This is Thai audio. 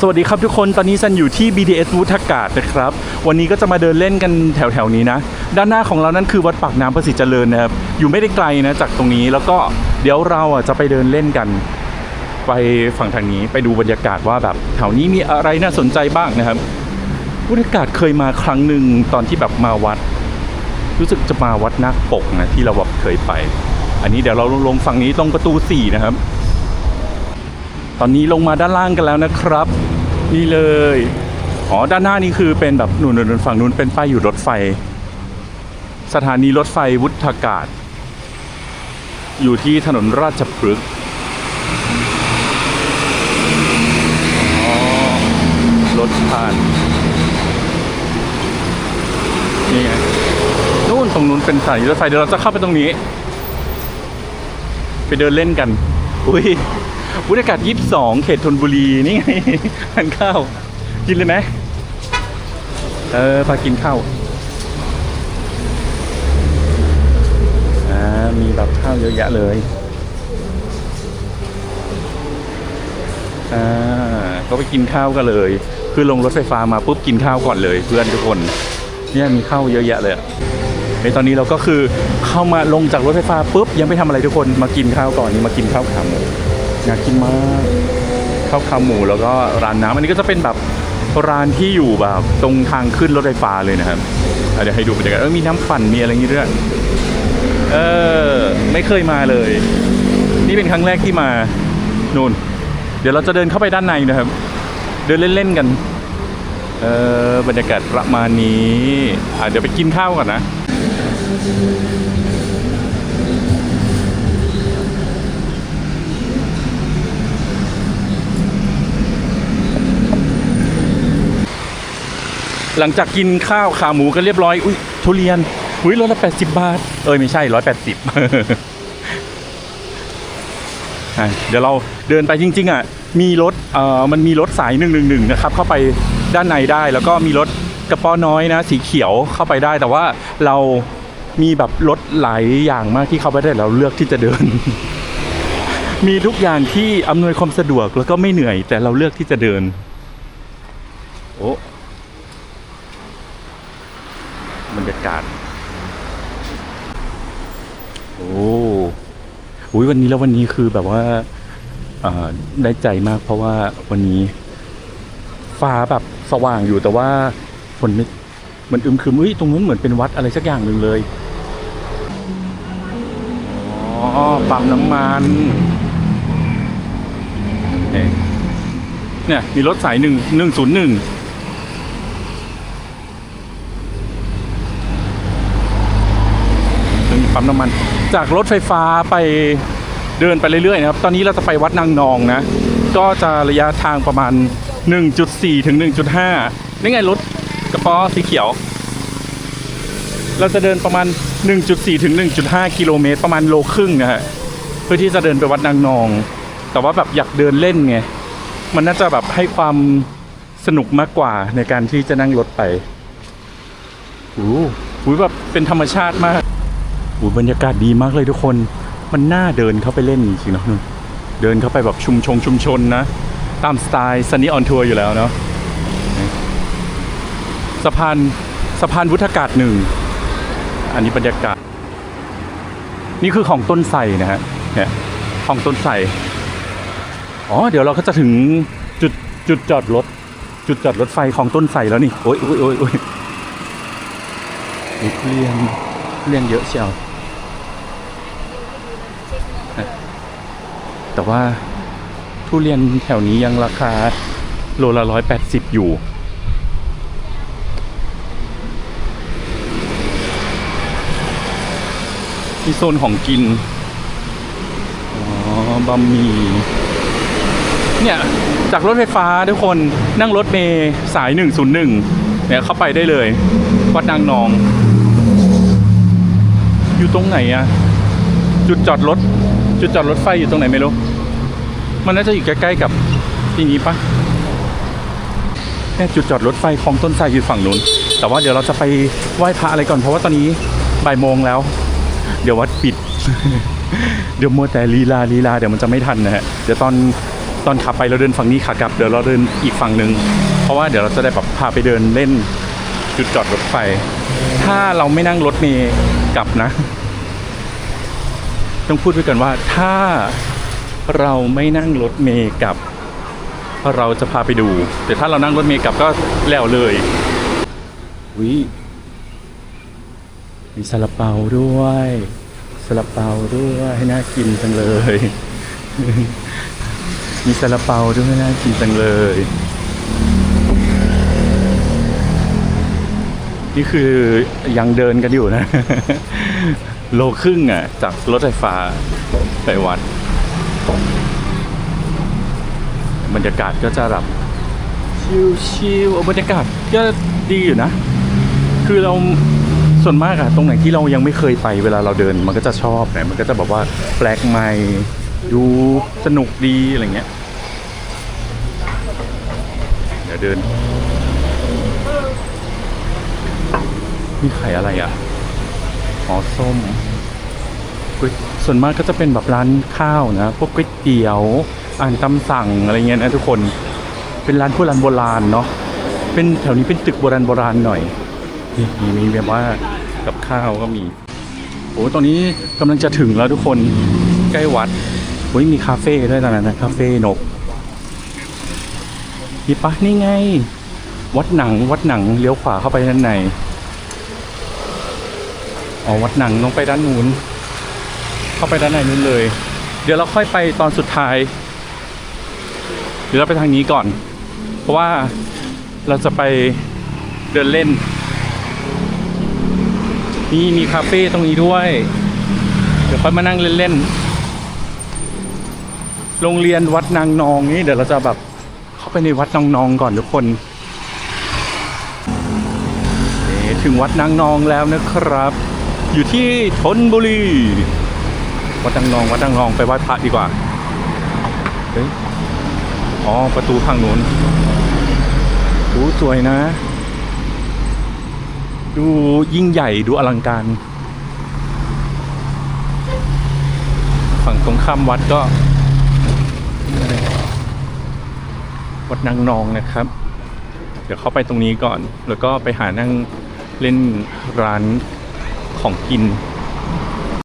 สวัสดีครับทุกคนตอนนี้ซันอยู่ที่ BTS วุฒากาศนะครับ วันนี้ก็จะมาเดินเล่นกันแถวๆนี้นะ ด้านหน้าของเรานั่นคือวัดปากน้ำประสิทธิ์เจริญนะครับ อยู่ไม่ได้ไกลนะจากตรงนี้แล้วก็เดี๋ยวเราอะจะไปเดินเล่นกัน ไปฝั่งทางนี้ไปดูบรรยากาศว่าแบบแถวนี้มีอะไรน่าสนใจบ้างนะครับวุฒากาศเคยมาครั้งหนึ่งตอนที่แบบมาวัด รู้สึกจะมาวัดนาคปกนะที่เราแบบเคยไป อันนี้เดี๋ยวเราลงฝั่งนี้ตรงประตูสี่นะครับ ตอนนี้ลงมาด้านล่างกันแล้วนะครับ นี่เลย อ๋อ ด้านหน้านี่คือเป็นแบบหนุนๆฝั่งนู้นเป็นป้ายอยู่รถไฟ สถานีรถไฟวุฒากาศ อยู่ที่ถนนราชพฤกษ์รถผ่าน นี่ไงนู่นตรงนู้นเป็นสานีรถไฟเดี๋ยวเราจะเข้าไปตรงนี้ ไปเดินเล่นกัน อุ้ย วุฒากาศ22เขตธนบุรีนี่ไงทานข้าว กินเลยไหมเออพากินข้าวอ่ามีแบบข้าวเยอะแยะเลยอ่าก็ไปกินข้าวกันเลย คือลงรถไฟฟ้ามาปุ๊บกินข้าวก่อนเลย เพื่อนทุกคนเนี่ยมีข้าวเยอะแยะเลยในตอนนี้เราก็คือเข้ามาลงจากรถไฟฟ้าปุ๊บยังไม่ทำอะไรทุกคนมากินข้าวก่อนนี่มากินข้าวขาหมู อยากกินมากข้าวขาหมูแล้วก็ร้านน้ำอันนี้ก็จะเป็นแบบร้านที่อยู่แบบตรงทางขึ้นรถไฟฟ้าเลยนะครับเดี๋ยวให้ดูบรรยากาศเออมีน้ำปั่นมีอะไรอย่างงี้ด้วยเออไม่เคยมาเลย นี่เป็นครั้งแรกที่มานู่น เดี๋ยวเราจะเดินเข้าไปด้านในนะครับ เดินเล่นๆกันเออบรรยากาศประมาณนี้อะเดี๋ยวไปกินข้าวก่อนนะ หลังจากกินข้าวขาหมูกันเรียบร้อย อุ้ยทุเรียน อุ้ยรถละแปดสิบบาท เอ้ยไม่ใช่ร้อยแปดสิบเดี๋ยวเราเดินไปจริง ๆ อะ มีรถเอ่อมันมีรถสายหนึ่งหนึ่งหนึ่งนะครับ เข้าไปด้านในได้แล้วก็มีรถกระป๋อน้อยนะ สีเขียวเข้าไปได้แต่ว่าเรามีแบบรถหลายอย่างมากที่เข้าไปได้เราเลือกที่จะเดิน มีทุกอย่างที่อำนวยความสะดวกแล้วก็ไม่เหนื่อย แต่เราเลือกที่จะเดิน โอ้บรรยากาศ โอ้อุยวันนี้แล้ววันนี้คือแบบว่าได้ใจมากเพราะว่าวันนี้ ฟ้าแบบสว่างอยู่แต่ว่าฝนไม่มันอึมครึมอุ้ยตรงนู้นเหมือนเป็นวัดอะไรสักอย่างหนึ่งเลยอ๋อปั๊มน้ำมันเนี่ยเนี่ยมีรถสายหนึ่งหนึ่งศูนย์หนึ่ง มีปั๊มน้ำมัน จากรถไฟฟ้าไปเดินไปเรื่อยๆนะครับ ตอนนี้เราจะไปวัดนางนองนะ ก็จะระยะทางประมาณ 1.4 ถึง 1.5นี่ไงรถกระป๋อสีเขียว เราจะเดินประมาณ 1.4 ถึง 1.5 กิโลเมตร ประมาณโลครึ่งนะฮะ เพื่อที่จะเดินไปวัดนางนอง แต่ว่าแบบอยากเดินเล่นไง มันน่าจะแบบให้ความสนุกมากกว่าในการที่จะนั่งรถไปโอ้โหแบบเป็นธรรมชาติมาก อบรรยากาศดีมากเลยทุกคน มันน่าเดินเข้าไปเล่นจริงๆเนอะนู่นเดินเข้าไปแบบชุมชงชุมชนนะ ตามสไตล์ซันนี่ออนทัวร์อยู่แล้วเนาะสะพานสะพานวุฒากาศหนึ่ง อันนี้บรรยากาศ นี่คือของต้นไทรนะฮะเนี่ยของต้นไทรอ๋อ เดี๋ยวเราก็จะถึงจุดจุดจอดรถ จุดจอดรถไฟของต้นไทรแล้วนี่ โอ้ยโอ้ยโอ้ยโอ้ยเรียนเรียนเยอะเชียวนะ แต่ว่าทุเรียนแถวนี้ยังราคาโลละร้อยแปดสิบอยู่มีโซนของกิน อ๋อบะหมี่ เนี่ย จากรถไฟฟ้าทุกคนนั่งรถเมย์สาย 101 เนี่ยเข้าไปได้เลย วัดนางนอง อยู่ตรงไหนอะจุดจอดรถ จุดจอดรถไฟอยู่ตรงไหนไม่รู้ มันน่าจะอยู่ใกล้ๆกับที่นี้ปะเนี่ยจุดจอดรถไฟคลองต้นไทรอยู่ฝั่งนู้น แต่ว่าเดี๋ยวเราจะไปไหว้พระอะไรก่อนเพราะว่าตอนนี้บ่ายโมงแล้ว เดี๋ยววัดปิด เดี๋ยวมัวแต่ลีลาลีลาเดี๋ยวมันจะไม่ทันนะฮะ เดี๋ยวตอนตอนขับไปเราเดินฝั่งนี้ขากลับเดี๋ยวเราเดินอีกฝั่งหนึ่งเพราะว่าเดี๋ยวเราจะได้แบบพาไปเดินเล่นจุดจอดรถไฟ ถ้าเราไม่นั่งรถเมล์กลับนะ ต้องพูดไว้กันว่าถ้าเราไม่นั่งรถเมล์กลับ เราจะพาไปดู แต่ถ้าเรานั่งรถเมล์กลับก็แล้วเลยวิมีซาลาเปาด้วยซาลาเปาด้วยให้น่ากินจังเลย มีซาลาเปาด้วยน่ากินจังเลย นี่คือยังเดินกันอยู่นะ โลครึ่งอะ จากรถไฟฟ้าไปวัด บรรยากาศก็จะแบบชิวๆบรรยากาศก็ดีอยู่นะ คือเราส่วนมากอะตรงไหนที่เรายังไม่เคยไปเวลาเราเดิน มันก็จะชอบนะมันก็จะแบบว่าแปลกใหม่ดูสนุกดีอะไรเงี้ยเดี๋ยวเดิน มีไข่อะไรอะอ๋อส้มก๋วยส่วนมากก็จะเป็นแบบร้านข้าวนะ พวกก๋วยเตี๋ยวอ่านตำสั่งอะไรเงี้ยนะทุกคน เป็นร้านพวกร้านโบราณเนาะ เป็นแถวนี้เป็นตึกโบราณโบราณหน่อย นี่มีมีแบบว่ากับข้าวก็มี โอ้ตอนนี้กำลังจะถึงแล้วทุกคน ใกล้วัดโอ้ยมีคาเฟ่ด้วยตอนนั้นนะ คาเฟ่นกนี่ปะนี่ไง วัดหนังวัดหนังเลี้ยวขวาเข้าไปด้านใน อ๋อวัดหนังต้องไปด้านนู้น เข้าไปด้านในนู้นเลย เดี๋ยวเราค่อยไปตอนสุดท้าย เดี๋ยวเราไปทางนี้ก่อน เพราะว่าเราจะไปเดินเล่น นี่มีคาเฟ่ตรงนี้ด้วย เดี๋ยวค่อยมานั่งเล่นๆ โรงเรียนวัดนางนองนี่เดี๋ยวเราจะแบบเข้าไปในวัดนางนองก่อนทุกคนเอ๊ะถึงวัดนางนองแล้วนะครับ อยู่ที่ธนบุรี วัดนางนอง วัดนางนองไปไหว้พระดีกว่าเฮ้ยอ๋อ ประตูทางนู้นโอ้สวยนะ ดูยิ่งใหญ่ดูอลังการ ฝั่งตรงข้ามวัดก็วัดนางนองนะครับ เดี๋ยวเข้าไปตรงนี้ก่อน แล้วก็ไปหานั่งเล่นร้าน ของกิน